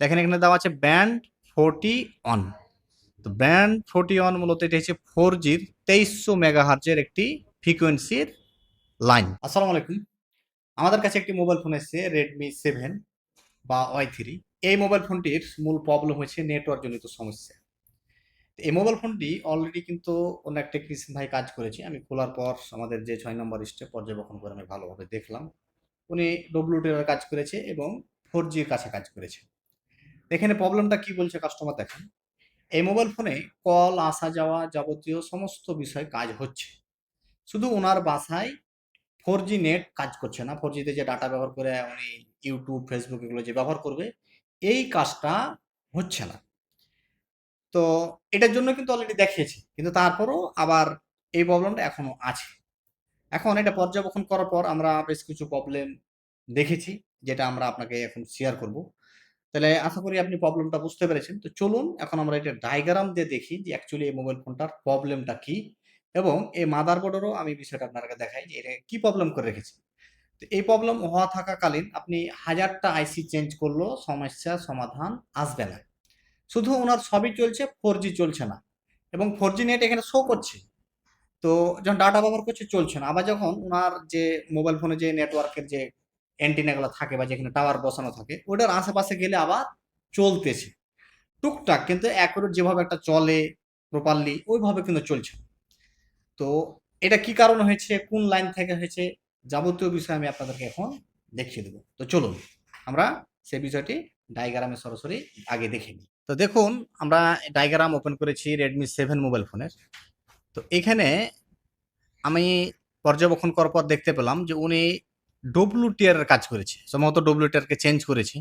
দেখেন এখানে দেওয়া আছে ব্যান্ড ফোরটি অন তো ব্যান্ড ফোরটি অন মূলত এটা হচ্ছে ফোর জির তেইশশো মেগাহার্জের একটি ফ্রিকোয়েন্সির লাইন আসসালামু আলাইকুম। আমাদের কাছে একটি মোবাইল ফোন এসেছে রেডমি সেভেন বা ওয়াই থ্রি এই মোবাইল ফোনটির মূল প্রবলেম হয়েছে নেটওয়ার্ক জনিত সমস্যা। এই মোবাইল ফোনটি অলরেডি কিন্তু অন্য একটা কৃষ্ণ ভাই কাজ করেছে। আমি খোলার পর আমাদের যে ছয় নম্বর স্টেপ পর্যবেক্ষণ করে আমি ভালোভাবে দেখলাম। উনি ডব্লিউটির কাজ করেছে এবং ফোর জির কাছে কাজ করেছে। এখানে প্রবলেমটা কি বলছে কাস্টমার দেখেন। এই মোবাইল ফোনে কল আসা যাওয়া যাবতীয় সমস্ত বিষয় কাজ হচ্ছে। শুধু ওনার বাসায় ফোর জি নেট কাজ করছে না। ফোর জিতে যে ডাটা ব্যবহার করে উনি ইউটিউব ফেসবুক এগুলো যে ব্যবহার করবে, এই কাজটা হচ্ছে না। তো এটার জন্য কিন্তু অলরেডি দেখিয়েছি। কিন্তু তারপরও আবার এই প্রবলেমটা এখনও আছে। এখন এটা পর্যবেক্ষণ করার পর আমরা বেশ কিছু প্রবলেম দেখেছি, যেটা আমরা আপনাকে এখন শেয়ার করব। তাহলে আশা করি আপনি প্রবলেমটা বুঝতে পেরেছেন। তো চলুন, এখন আমরা এটা ডায়াগ্রাম দিয়ে দেখি যে অ্যাকচুয়ালি এই মোবাইল ফোনটার প্রবলেমটা কি এবং এই মাদারবোর্ডেরও আমি বিষয়টা আপনাকে দেখাই যে এটা কি প্রবলেম করে রেখেছি। তো এই প্রবলেম হওয়া থাকাকালীন আপনি হাজারটা আইসি চেঞ্জ করলেও সমস্যা, সমাধান আসবে না। শুধু ওনার সবই চলছে ফোর চলছে না এবং ফোর নেট এখানে শো করছে। তো যখন ডাটা ব্যবহার করছে, চলছে না। আবার যখন ওনার যে মোবাইল ফোনে যে নেটওয়ার্কের যে অ্যান্টিনাগুলো থাকে বা যেখানে টাওয়ার বসানো থাকে, ওটার আশেপাশে গেলে আবার চলতেছে। টুকটাক কিন্তু অ্যাকুরেট যেভাবে একটা চলে প্রপারলি ওইভাবে কিন্তু চলছে। তো এটা কি কারণ হয়েছে? কোন লাইন থেকে হয়েছে? যাবতীয় বিষয় আমি আপনাদেরকে এখন দেখিয়ে দেবো। তো চলুন, আমরা সেই বিষয়টি ডায়গ্রামে সরাসরি আগে দেখে নিই। তো দেখুন, আমরা ডায়গ্রাম ওপেন করেছি রেডমি সেভেন মোবাইল ফোনের তো এখানে আমি পর্যবেক্ষণ করার পর দেখতে পেলাম যে উনি ডব্লু টিয়ারের কাজ করেছে। সম্ভবত ডব্লু টিয়ারকে চেঞ্জ করেছি।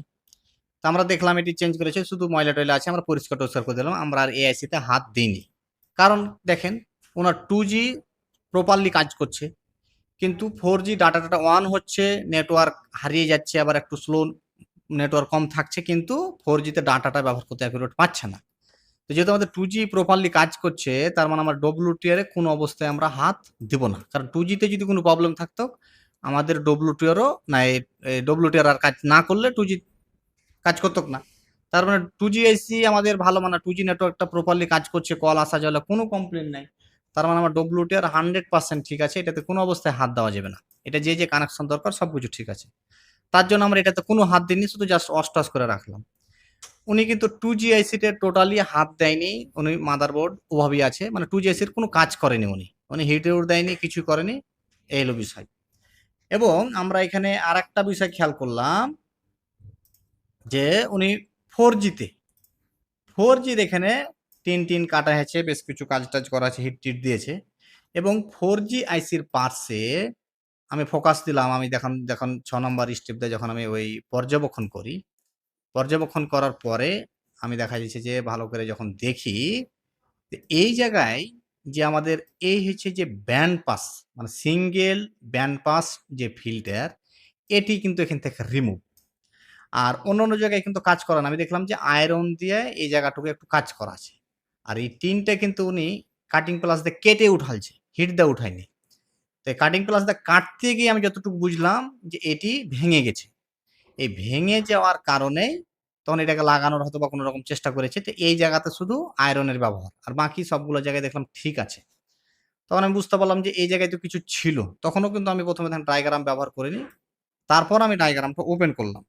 তো আমরা দেখলাম এটি চেঞ্জ করেছে, শুধু ময়লা টয়লা আছে, আমরা পরিষ্কার টরিষ্কার করে দিলাম, আমরা আর এআইসিতে হাত দিইনি। কারণ দেখেন, ওনার টু জি প্রপারলি কাজ করছে, কিন্তু ফোর জি ডাটা টাটা অন হচ্ছে নেটওয়ার্ক হারিয়ে যাচ্ছে, আবার একটু স্লো নেটওয়ার্ক কম থাকছে, কিন্তু ফোর জিতে ডাটাটা ব্যবহার করতে অ্যাকুরেট পাচ্ছে না। তো যেহেতু আমাদের টু জি প্রপারলি কাজ করছে, তার মানে আমার ডব্লু টিয়ারে কোনো অবস্থায় আমরা হাত দিব না। কারণ টু জিতে যদি কোনো প্রবলেম থাকতো আমাদের ডব্লু টিয়ারও না ডব্লু টিয়ার আর কাজ না করলে টু জি কাজ করতো না। তার মানে টু জি আইসি আমাদের ভালো মানে টু জি নেটওয়ার্কটা প্রপারলি কাজ করছে, কল আসা যাওয়া, কোনো কমপ্লেন নাই। তার মানে আমার ডব্লু টিয়ার হান্ড্রেড পার্সেন্ট ঠিক আছে, এটাতে কোনো অবস্থায় হাত দেওয়া যাবে না। এটা যে যে কানেকশন দরকার সব কিছু ঠিক আছে। তার জন্য আমরা এটাতে কোনো হাত দিইনি, শুধু জাস্ট অস্টাস করে রাখলাম। উনি কিন্তু টু জি আইসিতে টোটালি হাত দেয়নি, উনি মাদারবোর্ড ওভাবেই আছে মানে টু জি আইসির কোনো কাজ করেনি উনি। উনি হিটেও দেয়নি কিছু করেনি, এই হলো বিষয়। এবং আমরা এখানে আর একটা বিষয় খেয়াল করলাম যে উনি ফোর জিতে ফোর জির এখানে টিন টিন কাটা হয়েছে, বেশ কিছু কাজ টাজ করা আছে হিট টিট দিয়েছে। এবং ফোর জি আইসির পার্সে আমি ফোকাস দিলাম, আমি দেখুন যখন ছ নম্বর স্টেপ দিয়ে যখন আমি ওই পর্যবেক্ষণ করি, পর্যবেক্ষণ করার পরে আমি দেখা যাচ্ছে যে ভালো করে যখন দেখি এই জায়গায় যে আমাদের এই হচ্ছে যে ব্যান্ড পাস মানে সিঙ্গেল ব্যান্ড পাস যে ফিল্টার এটি কিন্তু এখান থেকে রিমুভ আর অন্য অন্য জায়গায় কিন্তু কাজ করা না। আমি দেখলাম যে আয়রন দিয়ে এই জায়গাটুকু একটু কাজ করা আছে। আর এই টিনটা কিন্তু উনি কাটিং প্লাস দিয়ে কেটে উঠালছে হিট দিয়ে উঠায়নি। তো কাটিং প্লাস দিয়ে কাটতে গিয়ে আমি যতটুকু বুঝলাম যে এটি ভেঙে গেছে। এই ভেঙে যাওয়ার কারণে তখন এটাকে লাগানোর হয়তো বা কোনো রকম চেষ্টা করেছে। তো এই জায়গাতে শুধু আয়রনের ব্যবহার। আর বাকি সবগুলো জায়গায় দেখলাম ঠিক আছে। তখন আমি বুঝতে পারলাম যে এই জায়গায় তো কিছু ছিল। তখনও কিন্তু আমি প্রথমে তখন ডায়াগ্রাম ব্যবহার করিনি। তারপর আমি ডায়াগ্রামটা ওপেন করলাম।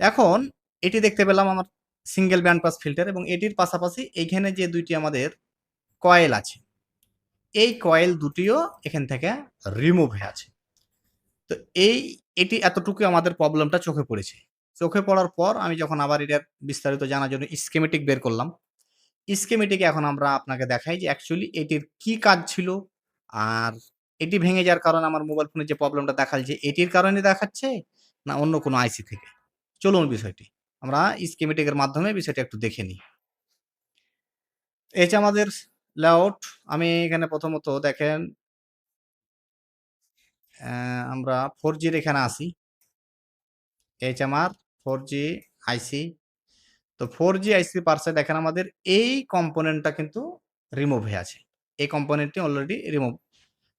এখন এটি দেখতে পেলাম আমার সিঙ্গেল ব্যান্ড পাস ফিল্টার এবং এটির পাশাপাশি এইখানে যে দুইটি আমাদের কয়েল আছে, এই কয়েল দুটিও এখান থেকে রিমুভ হয়ে আছে। তো এই, এটি এতটুকু আমাদের প্রবলেমটা চোখে পড়েছে। চোখে পড়ার পর আমি যখন আবার এটার বিস্তারিত জানার জন্য স্কেমেটিক বের করলাম স্কেমেটিকে এখন আমরা আপনাকে দেখাই যে অ্যাকচুয়ালি এটির কি কাজ ছিল আর এটি ভেঙে যাওয়ার কারণে আমার মোবাইল ফোনে যে প্রবলেমটা দেখাচ্ছে এটির কারণে দেখাচ্ছে না অন্য কোনো আইসি থেকে? চলুন বিষয়টি, আমরা স্কেমেটিকের মাধ্যমে বিষয়টা একটু দেখে নিই। যে আমাদের লেআউট আমি এখানে প্রথমত দেখেন আমরা ফোর জির এখানে আসি এইচ আমার ফোর জি আইসি তো ফোর জি আইসি পার্সে দেখেন আমাদের এই কম্পোনেন্টটা কিন্তু রিমুভ হয়ে আছে। এই কম্পোনেন্টটি অলরেডি রিমুভ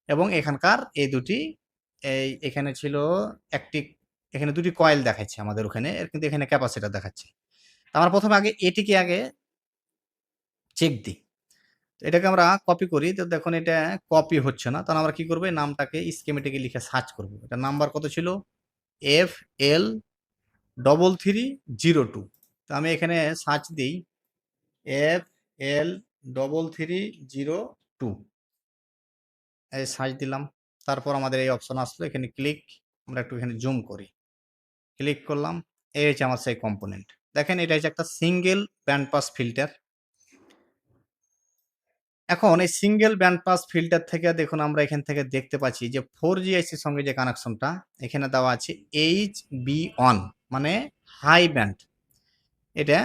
এবং এখানকার এই দুটি, এই এখানে ছিল একটি, এখানে দুটি কয়েল দেখাচ্ছে আমাদের ওখানে কিন্তু এখানে ক্যাপাসিটার দেখাচ্ছে। আমরা প্রথমে আগে এটিকে আগে চেক দিই। এটাকে আমরা কপি করি, তো দেখুন এটা কপি হচ্ছে না। তাহলে আমরা কি করব? নামটাকে স্কেমেটিকে লিখে সার্চ করব। এটা নাম্বার কত ছিল? F L double three zero two তো আমি এখানে সার্চ দিই। F L double three zero two এই সার্চ দিলাম। তারপর আমাদের এই অপশন আসলো। এখানে ক্লিক আমরা একটু এখানে জুম করি। ক্লিক করলাম। এই হচ্ছে আমার সেই কম্পোনেন্ট দেখেন, এটা হচ্ছে একটা সিঙ্গেল ব্যান্ড পাস ফিল্টার এখন এই সিঙ্গেল ব্যান্ড পাস ফিল্টার থেকে দেখুন আমরা এখান থেকে দেখতে পাচ্ছি যে ফোর জি জিআইসির সঙ্গে যে কানেকশনটা এখানে দেওয়া আছে এইচ বি অন মানে হাই ব্যান্ড এটা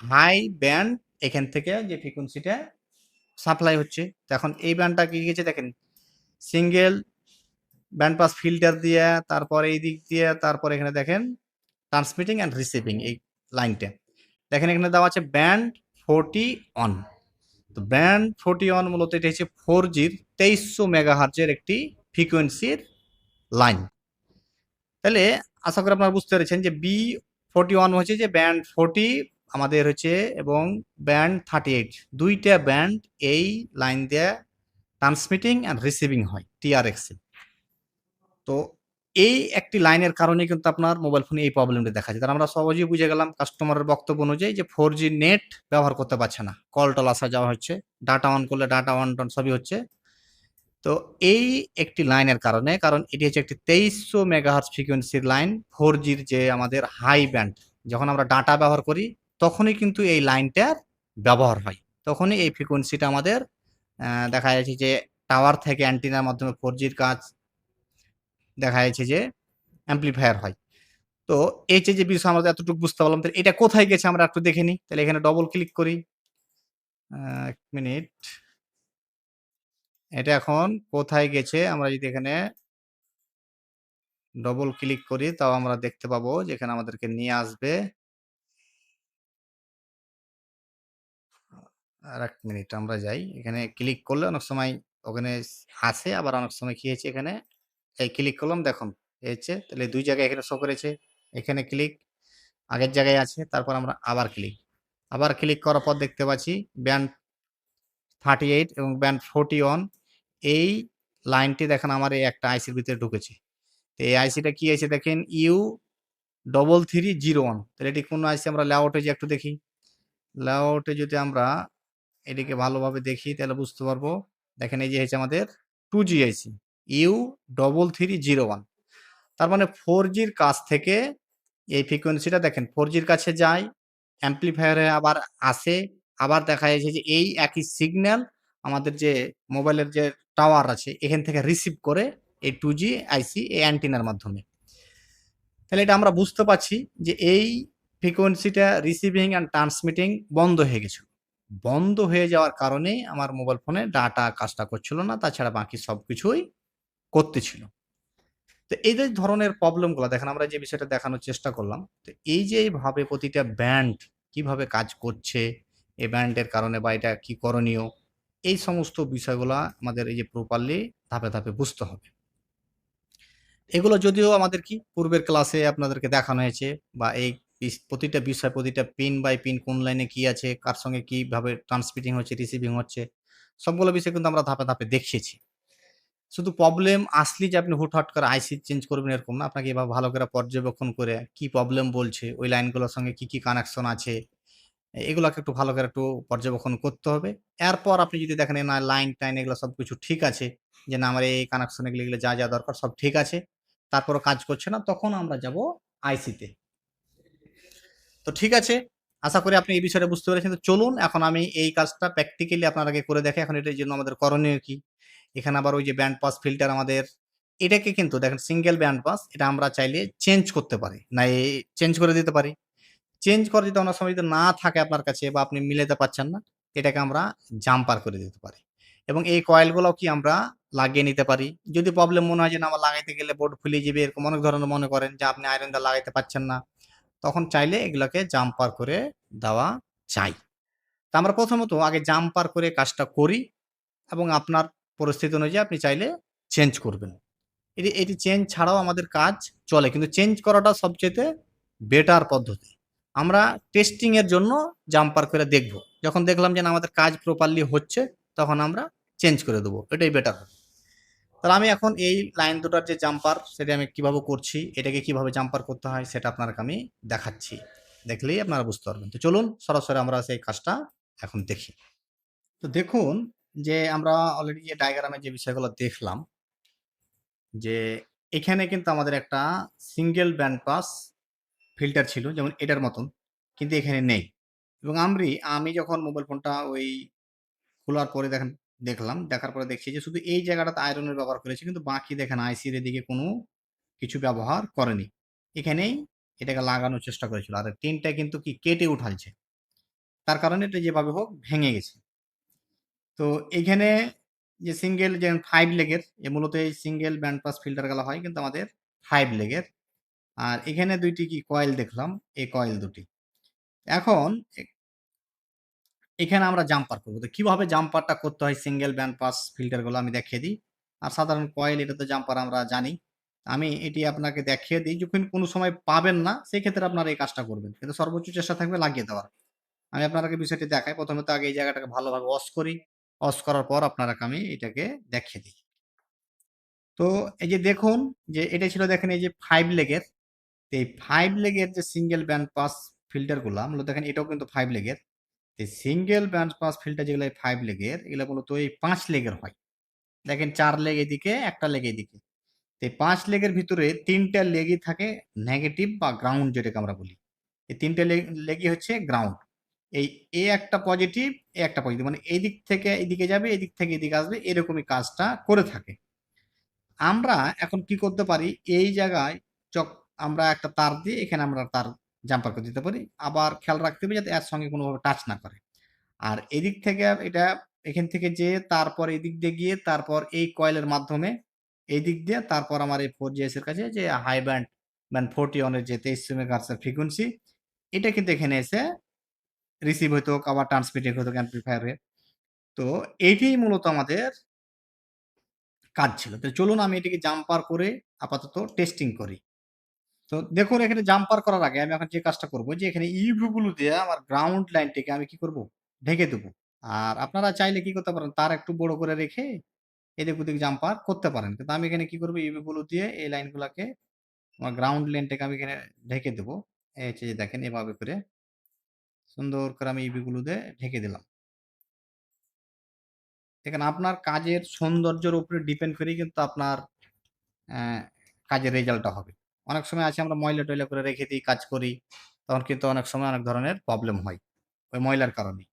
হাই ব্যান্ড এখান থেকে যে ফ্রিকুয়েন্সিটা সাপ্লাই হচ্ছে। এখন এই ব্যান্ডটা কি গেছে দেখেন সিঙ্গেল ব্যান্ড পাস ফিল্টার দিয়ে, তারপরে এই দিক দিয়ে, তারপর এখানে দেখেন ট্রান্সমিটিং অ্যান্ড রিসিভিং এই লাইনটা দেখেন এখানে দেওয়া আছে ব্যান্ড ফোরটি অন তো ব্যান্ড ফোরটি অন মূলত এটা হচ্ছে ফোর জির তেইশশো মেগাহার্জের একটি ফ্রিকোয়েন্সির লাইন। তাহলে আশা করি আপনারা বুঝতে পেরেছেন যে বি ফোরটি ওয়ান হচ্ছে যে ব্যান্ড ফোরটি, আমাদের হচ্ছে এবং ব্যান্ড থার্টি এইট, দুইটা ব্যান্ড এই লাইন দিয়ে ট্রান্সমিটিং অ্যান্ড রিসিভিং হয় টিআরএক্সে তো এই একটি লাইনের কারণে কিন্তু আপনার মোবাইল ফোনে এই প্রবলেমটা দেখা যায়। তার আমরা সহজেই বুঝে গেলাম কাস্টমারের বক্তব্য অনুযায়ী যে ফোর নেট ব্যবহার করতে পারছে না। কল টল আসা যাওয়া হচ্ছে ডাটা অন করলে ডাটা অন টন সবই হচ্ছে। তো এই একটি লাইনের কারণে, কারণ এটি হচ্ছে একটি তেইশশো মেগাহার্স ফ্রিকোয়েন্সির লাইন ফোর জির যে আমাদের হাই ব্যান্ড যখন আমরা ডাটা ব্যবহার করি, তখনই কিন্তু এই লাইনটার ব্যবহার হয়। তখনই এই ফ্রিকোয়েন্সিটা আমাদের দেখা যাচ্ছে যে টাওয়ার থেকে অ্যান্টিনার মাধ্যমে ফোর জির কাজ দেখা যাচ্ছে যে অ্যাম্পলিফায়ার হয়। তো এই যে বিষয় আমরা এতটুকু বুঝতে পারলাম, তাহলে এটা কোথায় গেছে আমরা একটু দেখে নিই। তাহলে এখানে ডবল ক্লিক করি। এক মিনিট এটা এখন কোথায় গেছে? আমরা যদি এখানে ডবল ক্লিক করি, তাও আমরা দেখতে পাবো যেখানে আমাদেরকে নিয়ে আসবে। আর এক মিনিট আমরা যাই। এখানে ক্লিক করলে অনেক সময় ওখানে আসে আবার অনেক সময় কি হয়েছে এখানে? এই ক্লিক করলাম, দেখুন হচ্ছে, তাহলে দুই জায়গায় এখানে শো করেছে, এখানে ক্লিক আগের জায়গায় আছে, তারপর আমরা আবার ক্লিক আবার ক্লিক করার পর দেখতে পাচ্ছি ব্যান্ড থার্টি এইট এবং ব্যান্ড ফোরটি ওয়ান এই লাইনটি দেখেন আমার এই একটা আইসির ভিতরে ঢুকেছে। তো এই আইসিটা কি আছে দেখেন U double three zero one তাহলে এটি কোন আইসি আমরা লেআউটে যে একটু দেখি। লেআউটে যদি আমরা এটিকে ভালোভাবে দেখি, তাহলে বুঝতে পারব, দেখেন এই যে হচ্ছে আমাদের two G IC U double three zero one তার মানে ফোর জির কাছ থেকে এই ফ্রিকোয়েন্সিটা দেখেন ফোর জির কাছে যায় অ্যাম্পলিফায়ারে আবার আসে, আবার দেখা যাচ্ছে যে এই একই সিগন্যাল আমাদের যে মোবাইলের যে টাওয়ার আছে, এখান থেকে রিসিভ করে এই টু জি আইসি এই অ্যান্টিনার মাধ্যমে। তাহলে এটা আমরা বুঝতে পারছি যে এই ফ্রিকোয়েন্সিটা রিসিভিং অ্যান্ড ট্রান্সমিটিং বন্ধ হয়ে গেছে। বন্ধ হয়ে যাওয়ার কারণে আমার মোবাইল ফোনে ডাটা কাজটা করছিল না, তাছাড়া বাকি সব কিছুই করতেছিল তো এই যে ধরনের প্রবলেমগুলো দেখেন আমরা যে বিষয়টা দেখানোর চেষ্টা করলাম, তো এই যে এইভাবে প্রতিটা ব্যান্ড কীভাবে কাজ করছে, এই ব্যান্ডের কারণে বা এটা কী করণীয়, এই সমস্ত বিষয়গুলো আমাদের এই যে প্রপারলি ধাপে ধাপে বুঝতে হবে। এগুলো যদিও আমাদের কি, পূর্বের ক্লাসে আপনাদেরকে দেখানো হয়েছে বা এই প্রতিটা বিষয়, প্রতিটা পিন বাই পিন কোন লাইনে কি আছে, কার সঙ্গে কীভাবে ট্রান্সমিটিং হচ্ছে রিসিভিং হচ্ছে, সবগুলো বিষয় কিন্তু আমরা ধাপে ধাপে দেখিয়েছি। শুধু প্রবলেম আসলে যে আপনি হুটহাট করে আইসি চেঞ্জ করবেন এরকম না। আপনাকে এবার ভালো করে পর্যবেক্ষণ করে কি প্রবলেম বলছে, ওই লাইনগুলোর সঙ্গে কি কি কানেকশন আছে, এগুলোকে একটু ভালো করে একটু পর্যবেক্ষণ করতে হবে। এরপর আপনি যদি দেখেন না লাইন টাইন এগুলো সব কিছু ঠিক আছে, যে না আমার এই কানেকশন এগুলো এগুলো যা যা দরকার সব ঠিক আছে, তারপরও কাজ করছে না, তখন আমরা যাব আইসিতে তো। ঠিক আছে, আশা করি আপনি এই বিষয়টা বুঝতে পেরেছেন। তো চলুন, এখন আমি এই কাজটা প্র্যাকটিক্যালি আপনার আগে করে দেখে, এখন এটার জন্য আমাদের করণীয় কি? এখানে আবার ওই যে ব্যান্ড পাস ফিল্টার আমাদের, এটাকে কিন্তু দেখেন সিঙ্গেল ব্যান্ড পাস এটা আমরা চাইলে চেঞ্জ করতে পারি। না চেঞ্জ করে দিতে পারি। চেঞ্জ করে যদি অনেক সময় যদি না থাকে আপনার কাছে বা আপনি মিলাতে পারছেন না, এটাকে আমরা জাম্পার করে দিতে পারি। এবং এই কয়েলগুলো কি আমরা লাগিয়ে নিতে পারি। যদি প্রবলেম মনে হয় যে না, আমার লাগাইতে গেলে বোর্ড ফুলিয়ে যাবে, এরকম অনেক ধরনের মনে করেন যে আপনি আয়রন দা লাগাইতে পারছেন না, তখন চাইলে এগুলোকে জাম্পার করে দেওয়া চাই তা আমরা প্রথমত আগে জাম্পার করে কাজটা করি এবং আপনার পরিস্থিতি অনুযায়ী আপনি চাইলে চেঞ্জ করবেন। এটি এটি চেঞ্জ ছাড়াও আমাদের কাজ চলে, কিন্তু চেঞ্জ করাটা সবচেয়ে বেটার পদ্ধতি। আমরা টেস্টিং এর জন্য জাম্পার করে দেখব। যখন দেখলাম যে না, আমাদের কাজ প্রপারলি হচ্ছে, তখন আমরা চেঞ্জ করে দেবো। এটাই বেটার হবে। তাহলে আমি এখন এই লাইন দুটার যে জাম্পার সেটা আমি কীভাবে করছি, এটাকে কীভাবে জাম্পার করতে হয়, সেটা আপনাকে আমি দেখাচ্ছি। দেখলেই আপনারা বুঝতে পারবেন। তো চলুন, সরাসরি আমরা সেই কাজটা এখন দেখি। তো দেখুন যে আমরা অলরেডি যে ডায়াগ্রামে যে বিষয়গুলো দেখলাম, যে এখানে কিন্তু আমাদের একটা সিঙ্গেল ব্যান্ড পাস ফিল্টার ছিল, যেমন এটার মতন, কিন্তু এখানে নেই। এবং আমি আমি যখন মোবাইল ফোনটা ওই খোলার পরে দেখেন, দেখলাম, দেখার পরে দেখছি যে শুধু এই জায়গাটাতে আয়রনের ব্যবহার করেছে, কিন্তু বাকি দেখেন আইসির এদিকে কোনো কিছু ব্যবহার করেনি। এখানেই এটাকে লাগানোর চেষ্টা করেছিল। আর টিনটা কিন্তু কি কেটে উঠালছে। তার কারণে এটা যেভাবে হোক ভেঙে গেছে। তো এখানে যে সিঙ্গেল যে ফাইভ লেগের এ মূলত এই সিঙ্গেল ব্যান্ড পাস ফিল্টার গেলা হয় কিন্তু আমাদের ফাইভ লেগের আর এখানে দুইটি কি কয়েল দেখলাম এই কয়েল দুটি। এখন এখানে আমরা জাম্পার করব। তো কীভাবে জাম্পারটা করতে হয় সিঙ্গেল ব্যান্ড পাস ফিল্টারগুলো আমি দেখিয়ে দিই। আর সাধারণ কয়েল এটা তো জাম্পার আমরা জানি। আমি এটি আপনাকে দেখিয়ে দিই, যখন কোনো সময় পাবেন না সেই ক্ষেত্রে আপনারা এই কাজটা করবেন। কিন্তু সর্বোচ্চ চেষ্টা থাকবে লাগিয়ে দেওয়ার। আমি আপনাকে বিষয়টি দেখাই। প্রথমে তো আগে এই জায়গাটাকে ভালোভাবে ওয়াশ করি। অস করার পর আপনারাকে আমি এটাকে দেখিয়ে দিই। তো এই যে দেখুন যে এটা ছিল দেখেন এই যে ফাইভ লেগের তো এই ফাইভ লেগের যে সিঙ্গেল ব্যান্ড পাস ফিল্টারগুলো মূলত দেখেন এটাও কিন্তু ফাইভ লেগের এই সিঙ্গেল ব্যান্ড পাস ফিল্টার যেগুলো ফাইভ লেগের এগুলো মূলত এই পাঁচ লেগের হয়। দেখেন চার লেগ এদিকে, একটা লেগ এদিকে। তো পাঁচ লেগের ভিতরে তিনটা লেগই থাকে নেগেটিভ বা গ্রাউন্ড যেটাকে আমরা বলি। এই তিনটা লেগই হচ্ছে গ্রাউন্ড এই এ একটা পজিটিভ এ একটা পজিটিভ মানে এই দিক থেকে এদিকে যাবে, এদিক থেকে এদিকে আসবে, এরকমই কাজটা করে থাকে। আমরা এখন কি করতে পারি? এই জায়গায় চক, আমরা একটা তার দিয়ে, এখানে আমরা তার জাম্পার করে দিতে পারি। আবার খেয়াল রাখতে হবে যাতে এর সঙ্গে কোনোভাবে টাচ না করে। আর এদিক থেকে এটা, এখান থেকে যে, তারপর এদিক দিয়ে গিয়ে, তারপর এই কয়েলের মাধ্যমে এই দিক দিয়ে, তারপর আমার এই ফোর জিএস এর কাছে যে হাই ব্যান্ড ব্যান্ড ফোরটি ওয়ানের যে তেইশ মেগাহার্টসের ফ্রিকোয়েন্সি এটা কিন্তু এখানে এসে রিসিভ হইতো, আবার ট্রান্সমিটিং হতো অ্যাম্পলিফায়ারে তো এইটাই মূলত আমাদের কাজ ছিল। তো চলুন আমি এটিকে জাম্পার করে আপাতত টেস্টিং করি। তো দেখুন, এখানে জাম্পার করার আগে আমি এখন যে কাজটা করব, যে এখানে ইভিগুলো দিয়ে আমার গ্রাউন্ড লাইনটিকে আমি কি করব? ঢেকে দেবো। আর আপনারা চাইলে কি করতে পারেন, তার একটু বড় করে রেখে এদিক ওদিক জাম্পার করতে পারেন। কিন্তু আমি এখানে কি করব ইভিগুলো দিয়ে এই লাইনগুলোকে আমার গ্রাউন্ড লাইনটাকে আমি এখানে ঢেকে দেবো। এই হচ্ছে যে দেখেন, এভাবে করে সুন্দর করে আমি ইভিগুলো দিয়ে ঢেকে দিলাম। দেখেন, আপনার কাজের সৌন্দর্যের উপরে ডিপেন্ড করেই কিন্তু আপনার কাজের রেজাল্টটা হবে। অনেক সময় আছে আমরা ময়লা টয়লা করে রেখে দিই, কাজ করি, তখন কিন্তু অনেক সময় অনেক ধরনের প্রবলেম হয় ওই ময়লার কারণে।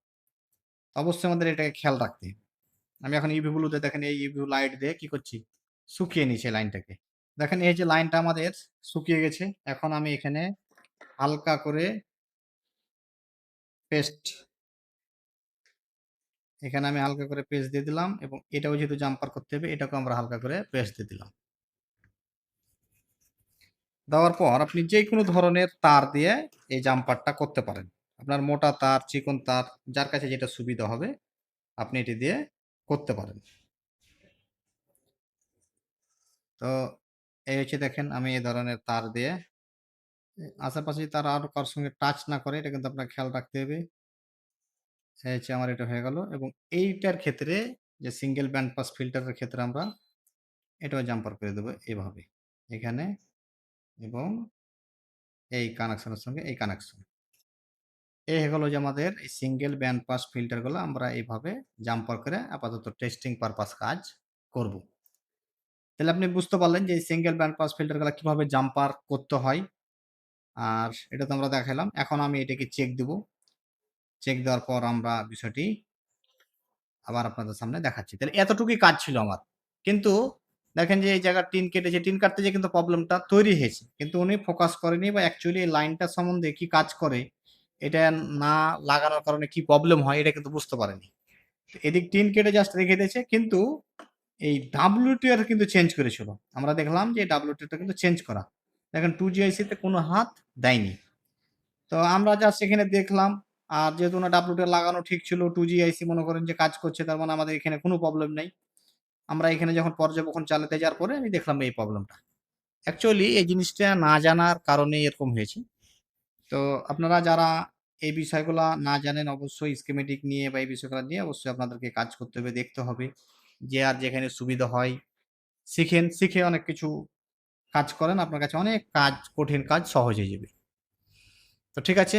অবশ্যই আমাদের এটাকে খেয়াল রাখতে। আমি এখন ইভিগুলোতে দেখেন, এই ইভিউ লাইট দিয়ে কি করছি? শুকিয়ে নিচ্ছে লাইনটাকে দেখেন, এই যে লাইনটা আমাদের শুকিয়ে গেছে, এখন আমি এখানে হালকা করে পেস্ট এখানে আমি হালকা করে পেস্ট দিয়ে দিলাম এবং এটাও যেহেতু জাম্পার করতে হবে, এটাকেও আমরা হালকা করে পেস্ট দিয়ে দিলাম। দেওয়ার পর আপনি যে কোনো ধরনের তার দিয়ে এই জাম্পারটা করতে পারেন। আপনার মোটা তার, চিকন তার, যার কাছে যেটা সুবিধা হবে, আপনি এটি দিয়ে করতে পারেন। তো এই হচ্ছে দেখেন আমি এই ধরনের তার দিয়ে আশেপাশে তার আর কারোর সঙ্গে টাচ না করে, এটা কিন্তু আপনার খেয়াল রাখতে হবে। এই হচ্ছে আমার এটা হয়ে গেল এবং এইটার ক্ষেত্রে যে সিঙ্গেল ব্যান্ড পাস ফিল্টারের ক্ষেত্রে আমরা এটাও জাম্পার করে দেবো এইভাবে এখানে এবং এই কানেকশনের সঙ্গে, এই কানেকশন এই হয়ে গেলো যে আমাদের এই সিঙ্গেল ব্যান্ড পাস ফিল্টারগুলো আমরা এইভাবে জাম্পার করে আপাতত টেস্টিং পারপাস কাজ করব। তাহলে আপনি বুঝতে পারলেন যে সিঙ্গেল ব্যান্ড পাস ফিল্টারগুলো কীভাবে জাম্পার করতে হয়। আর এটা তো আমরা দেখালাম। এখন আমি এটাকে চেক দেব। চেক দেওয়ার পর আমরা বিষয়টি আবার আপনাদের সামনে দেখাচ্ছি। তাহলে এতটুকুই কাজ ছিল আমার। কিন্তু দেখেন যে এই জায়গার টিন কেটেছে। টিন কাটতে যে কিন্তু প্রবলেমটা তৈরি হয়েছে। কিন্তু উনি ফোকাস করেনি বা অ্যাকচুয়ালি এই লাইনটা সম্বন্ধে কি কাজ করে, এটা না লাগানোর কারণে কি প্রবলেম হয়, এটা কিন্তু বুঝতে পারেনি। এদিক টিন কেটে জাস্ট রেখে দিয়েছে। কিন্তু এই ডাব্লিউটিআর কিন্তু চেঞ্জ করেছিল। আমরা দেখলাম যে ডাব্লিউটিটা কিন্তু চেঞ্জ করা। দেখেন টু জিআইসিতে কোনো হাত দেয়নি। তো আমরা যা সেখানে দেখলাম, আর যেহেতু না ডাব্লিউটি লাগানো ঠিক ছিল টু জিআইসি মনে করেন যে কাজ করছে, তার মানে আমাদের এখানে কোনো প্রবলেম নেই। আমরা এখানে যখন পর্যবেক্ষণ চালাতে যাওয়ার পরে আমি দেখলাম এই প্রবলেমটা অ্যাকচুয়ালি এই জিনিসটা না জানার কারণে এরকম হয়েছে। তো আপনারা যারা এই বিষয়গুলা না জানেন, অবশ্যই স্কিমেটিক নিয়ে বা এই বিষয়গুলো নিয়ে অবশ্যই আপনাদেরকে কাজ করতে হবে, দেখতে হবে যে আর যেখানে সুবিধা হয়, শিখেন, শিখে অনেক কিছু কাজ করেন, আপনার কাছে অনেক কাজ, কঠিন কাজ সহজ হয়ে যাবে। তো ঠিক আছে,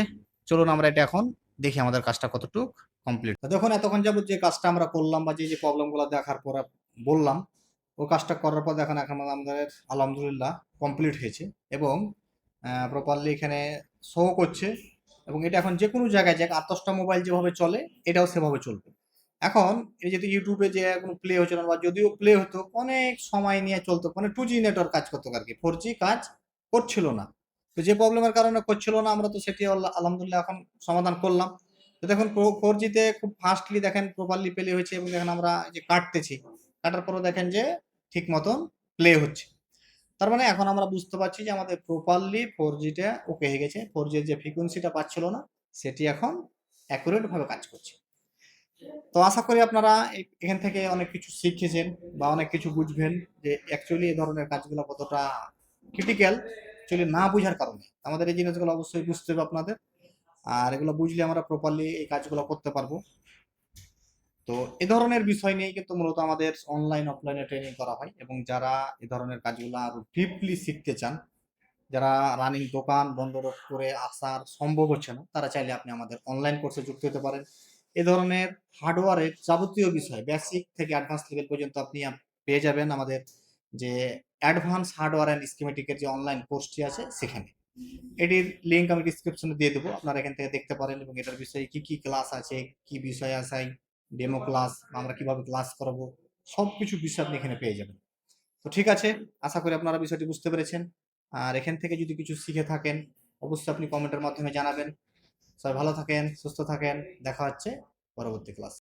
চলুন আমরা এটা এখন দেখি আমাদের কাজটা কতটুক কমপ্লিট দেখুন, এতক্ষণ যাবত যে কাজটা আমরা করলাম বা যে যে প্রবলেমগুলো দেখার পর বললাম, ও কাজটা করার পর দেখেন এখন আমাদের আলহামদুলিল্লাহ কমপ্লিট হয়েছে এবং প্রপারলি এখানে শো করছে এবং এটা এখন যে কোনো জায়গায় যাক আট দশটা মোবাইল যেভাবে চলে, এটাও সেভাবে চলবে। এখন এই যদি ইউটিউবে যে কোনো প্লে হচ্ছে না, বা যদিও প্লে হতো, অনেক সময় নিয়ে চলতো মানে টু জি নেটওয়ার্ক কাজ করতো আর কি ফোর জি কাজ করছিল না। তো যে প্রবলেমের কারণে করছিল না, আমরা তো সেটি আলহামদুলিল্লাহ এখন সমাধান করলাম। তো দেখুন ফোর জিতে খুব ফাস্টলি দেখেন প্রপারলি প্লে হয়েছে এবং দেখেন আমরা যে কাটতেছি, কাটার পরও দেখেন যে ঠিক মতন প্লে হচ্ছে। তার মানে এখন আমরা বুঝতে পারছি যে আমাদের প্রপারলি ফোর জিটা ওকে হয়ে গেছে ফোর জির যে ফ্রিকোয়েন্সিটা পাচ্ছিল না, সেটি এখন অ্যাকুরেটভাবে কাজ করছে। তো আশা করি আপনারা এখান থেকে অনেক কিছু শিখেছেন বা অনেক কিছু বুঝবেন যে অ্যাকচুয়ালি এই ধরনের কাজগুলো কতটা ক্রিটিক্যাল অ্যাকচুয়ালি না বুঝার কারণে। আমাদের এই জিনিসগুলো অবশ্যই বুঝতে হবে আপনাদের। আর এগুলো বুঝলে আমরা প্রপারলি এই কাজগুলো করতে পারব। তো এ ধরনের বিষয় নিয়ে কিন্তু মূলত আমাদের অনলাইন অফলাইনে ট্রেনিং করা হয় এবং যারা এ ধরনের কাজগুলো আরও ডিপলি শিখতে চান, যারা রানিং দোকান বন্ধ করে আসার সম্ভব হচ্ছে না, তারা চাইলে আপনি আমাদের অনলাইন কোর্সে যুক্ত হতে পারেন। এ ধরনের হার্ডওয়ারের যাবতীয় বিষয় বেসিক থেকে অ্যাডভান্স লেভেল পর্যন্ত আপনি পেয়ে যাবেন আমাদের যে অ্যাডভান্স হার্ডওয়্যার অ্যান্ড স্কিমেটিকের যে অনলাইন কোর্সটি আছে সেখানে। এটির লিঙ্ক আমি ডিসক্রিপশনে দিয়ে দেবো, আপনারা এখান থেকে দেখতে পারেন এবং এটার বিষয়ে কি কি ক্লাস আছে, কি বিষয় আছে ডেমো ক্লাস আমরা কীভাবে ক্লাস করাবো সব কিছু বিষয় আপনি এখানে পেয়ে যাবেন। তো ঠিক আছে, আশা করি আপনারা বিষয়টি বুঝতে পেরেছেন। আর এখান থেকে যদি কিছু শিখে থাকেন, অবশ্যই আপনি কমেন্টের মাধ্যমে জানাবেন। সবাই ভালো থাকেন সুস্থ থাকেন। দেখা হচ্ছে পরবর্তী ক্লাস